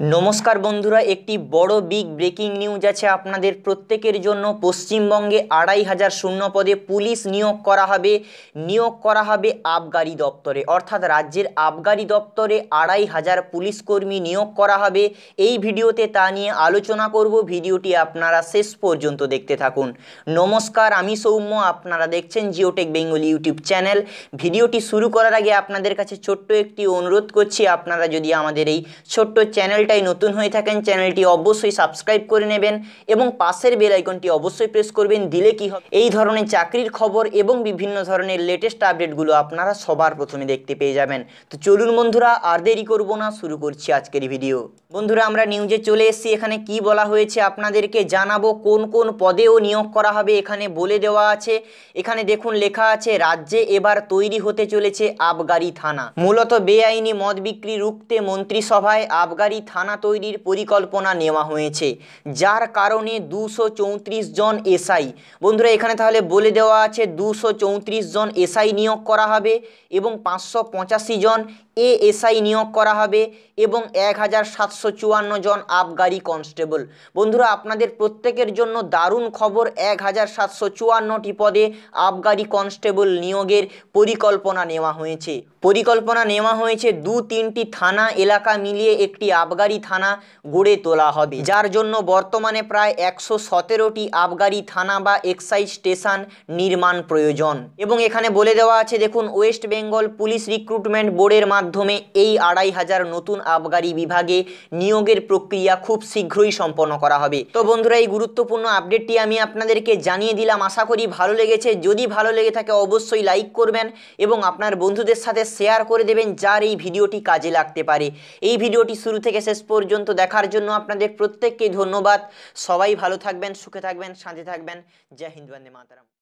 নমস্কার বন্ধুরা, একটি বড় বিগ ব্রেকিং নিউজ আছে আপনাদের প্রত্যেকের জন্য। পশ্চিমবঙ্গে আড়াই হাজার শূন্য পদে পুলিশ নিয়োগ করা হবে। নিয়োগ করা হবে আবগারি দপ্তরে। অর্থাৎ রাজ্যের আবগারি দপ্তরে আড়াই হাজার পুলিশ কর্মী নিয়োগ করা হবে। এই ভিডিওতে তা নিয়ে আলোচনা করব। ভিডিওটি আপনারা শেষ পর্যন্ত দেখতে থাকুন। নমস্কার, আমি সৌম্য। আপনারা দেখছেন জিওটেক বেঙ্গলি ইউটিউব চ্যানেল। ভিডিওটি শুরু করার আগে আপনাদের কাছে ছোট্ট একটি অনুরোধ করছি। আপনারা যদি আমাদের এই ছোট্ট চ্যানেলটাই নতুন হয়ে থাকেন, চ্যানেলটি অবশ্যই সাবস্ক্রাইব করে নেবেন এবং পাশের বেল আইকনটি অবশ্যই প্রেস করবেন, দিলে কি হবে? এই ধরনের চাকরির খবর এবং বিভিন্ন ধরনের লেটেস্ট আপডেটগুলো আপনারা সবার প্রথমে দেখতে পেয়ে যাবেন। তো চলুন বন্ধুরা, আর দেরি করব না, শুরু করছি আজকের ভিডিও বন্ধুরা, আমরা নিউজে চলে এসেছি। এখানে কি বলা হয়েছে আপনাদেরকে জানাব, কোন কোন পদেও নিয়োগ করা হবে এখানে বলে দেওয়া আছে। এখানে দেখুন, লেখা আছে, রাজ্যে এবার তৈরি হতে চলেছে আবগারি থানা। মূলত বেআইনি মদ বিক্রি রুখতে মন্ত্রিসভায় আবগারি থানা তৈরির পরিকল্পনা নেওয়া হয়েছে, যার কারণে দুশো জন এসআই। বন্ধুরা, এখানে তাহলে বলে দেওয়া আছে দুশো জন এসআই নিয়োগ করা হবে এবং পাঁচশো পঁচাশি জন এএসআই নিয়োগ করা হবে এবং এক হাজার সাতশো চুয়ান্ন জন আবগারি কনস্টেবল। বন্ধুরা, আপনাদের প্রত্যেকের জন্য দারুণ খবর, এক হাজার সাতশো চুয়ান্নটি পদে আবগারি কনস্টেবল নিয়োগের পরিকল্পনা নেওয়া হয়েছে। পরিকল্পনা নেওয়া হয়েছে দু তিনটি থানা এলাকা মিলিয়ে একটি আবগারি থানা গড়ে তোলা হবে। যার জন্য বর্তমানে প্রায় একশো সতেরোটি আবগারি থানা বা এক্সাইজ স্টেশন নির্মাণ প্রয়োজন। এবং এখানে বলে দেওয়া আছে, দেখুন, ওয়েস্ট বেঙ্গল পুলিশ রিক্রুটমেন্ট বোর্ডের মাধ্যমে এই আড়াই হাজার নতুন আবগারি বিভাগে নিয়োগের প্রক্রিয়া খুব শীঘ্রই সম্পন্ন করা হবে। তো বন্ধুরা, এই গুরুত্বপূর্ণ আপডেটটি আমি আপনাদেরকে জানিয়ে দিলাম। আশা করি ভালো লেগেছে। যদি ভালো লেগে থাকে, অবশ্যই লাইক করবেন এবং আপনার বন্ধুদের সাথে শেয়ার করে দেবেন, যার এই ভিডিওটি কাজে লাগতে পারে। এই ভিডিওটি শুরু থেকে শেষ পর্যন্ত দেখার জন্য আপনাদের প্রত্যেককে ধন্যবাদ। সবাই ভালো থাকবেন, সুখে থাকবেন, শান্তি থাকবেন। জয় হিন্দ, বন্দে মাতারাম।